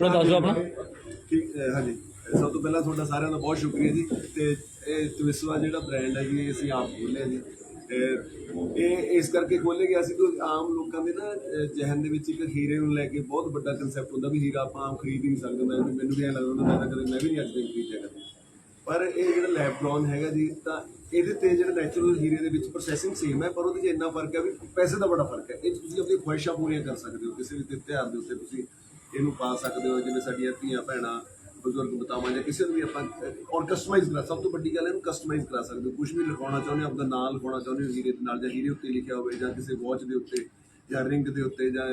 ਥੋੜਾ ਦੱਸ ਦਿਓ ਆਪਣਾ। ਠੀਕ ਅਹ, ਹਾਂਜੀ। ਸਭ ਤੋਂ ਪਹਿਲਾਂ ਤੁਹਾਡਾ ਸਾਰਿਆਂ ਦਾ ਬਹੁਤ ਸ਼ੁਕਰੀਆ ਜੀ। ਤੇ ਇਹ ਤਵਿਸਵਾ ਜਿਹੜਾ ਬ੍ਰਾਂਡ ਹੈ ਜੀ, ਇਹ ਅਸੀਂ ਆਪ ਖੋਲ੍ਹਿਆ ਜੀ। ਤੇ ਇਹ ਇਸ ਕਰਕੇ ਖੋਲ੍ਹਿਆ ਗਿਆ ਸੀ ਕਿ ਆਮ ਲੋਕਾਂ ਦੇ ਨਾ, ਅਹ, ਜ਼ਿਹਨ ਦੇ ਵਿੱਚ ਇੱਕ ਹੀਰੇ ਨੂੰ ਲੈ ਕੇ ਬਹੁਤ ਵੱਡਾ ਕਨਸੈਪਟ ਹੁੰਦਾ ਵੀ ਹੀਰਾ ਆਪਾਂ ਆਮ ਖਰੀਦ ਹੀ ਨਹੀਂ ਸਕਦੇ। ਮੈਂ ਮੈਨੂੰ ਵੀ ਐਂ ਲੱਗਦਾ ਹੁੰਦਾ, ਮੈਂ ਤਾਂ ਕਦੇ, ਮੈਂ ਵੀ ਨਹੀਂ ਅੱਜ ਤੱਕ ਖਰੀਦਿਆ ਕਦੇ। ਪਰ ਇਹ ਜਿਹੜਾ ਲੈਬ ਹੈਗਾ ਜੀ, ਤਾਂ ਇਹਦੇ ਤੇ ਜਿਹੜਾ ਨੈਚੁਰਲ ਹੀਰੇ ਦੇ ਵਿੱਚ ਪ੍ਰੋਸੈਸਿੰਗ ਸੇਮ ਹੈ, ਪਰ ਉਹਦੇ 'ਚ ਇੰਨਾ ਫ਼ਰਕ ਹੈ ਵੀ ਪੈਸੇ ਦਾ ਬੜਾ ਫ਼ਰਕ ਹੈ। ਇਹ 'ਚ ਤੁਸੀਂ ਆਪਣੀ ਖੁਆਇਸ਼ਾਂ ਪੂਰੀਆਂ ਕਰ ਸਕਦੇ ਹੋ, ਕਿਸੇ ਵੀ ਤਿਉਹਾਰ ਦੇ ਉੱਤੇ ਤੁਸੀਂ ਇਹਨੂੰ ਪਾ ਸਕਦੇ ਹੋ, ਜਿਵੇਂ ਸਾਡੀਆਂ ਧੀਆਂ ਭੈਣਾਂ, ਬਜ਼ੁਰਗ ਬਤਾਵਾਂ ਜਾਂ ਕਿਸੇ ਨੂੰ ਵੀ ਆਪਾਂ ਔਰ ਕਸਟਮਾਈਜ਼ ਕਰਾ, ਸਭ ਤੋਂ ਵੱਡੀ ਗੱਲ ਹੈ ਇਹਨੂੰ ਕਸਟਮਾਈਜ਼ ਕਰਾ ਸਕਦੇ ਹੋ। ਕੁਝ ਵੀ ਲਿਖਾਉਣਾ ਚਾਹੁੰਦੇ ਹੋ ਆਪਣਾ ਨਾਮ ਲਿਖਾਉਣਾ ਚਾਹੁੰਦੇ ਹੋ, ਹੀਰੇ ਦੇ ਨਾਲ ਜਾਂ ਹੀਰੇ ਉੱਤੇ ਲਿਖਿਆ ਹੋਵੇ ਜਾਂ ਕਿਸੇ ਵਾਚ ਦੇ ਉੱਤੇ ਜਾਂ ਰਿੰਗ ਦੇ ਉੱਤੇ ਜਾਂ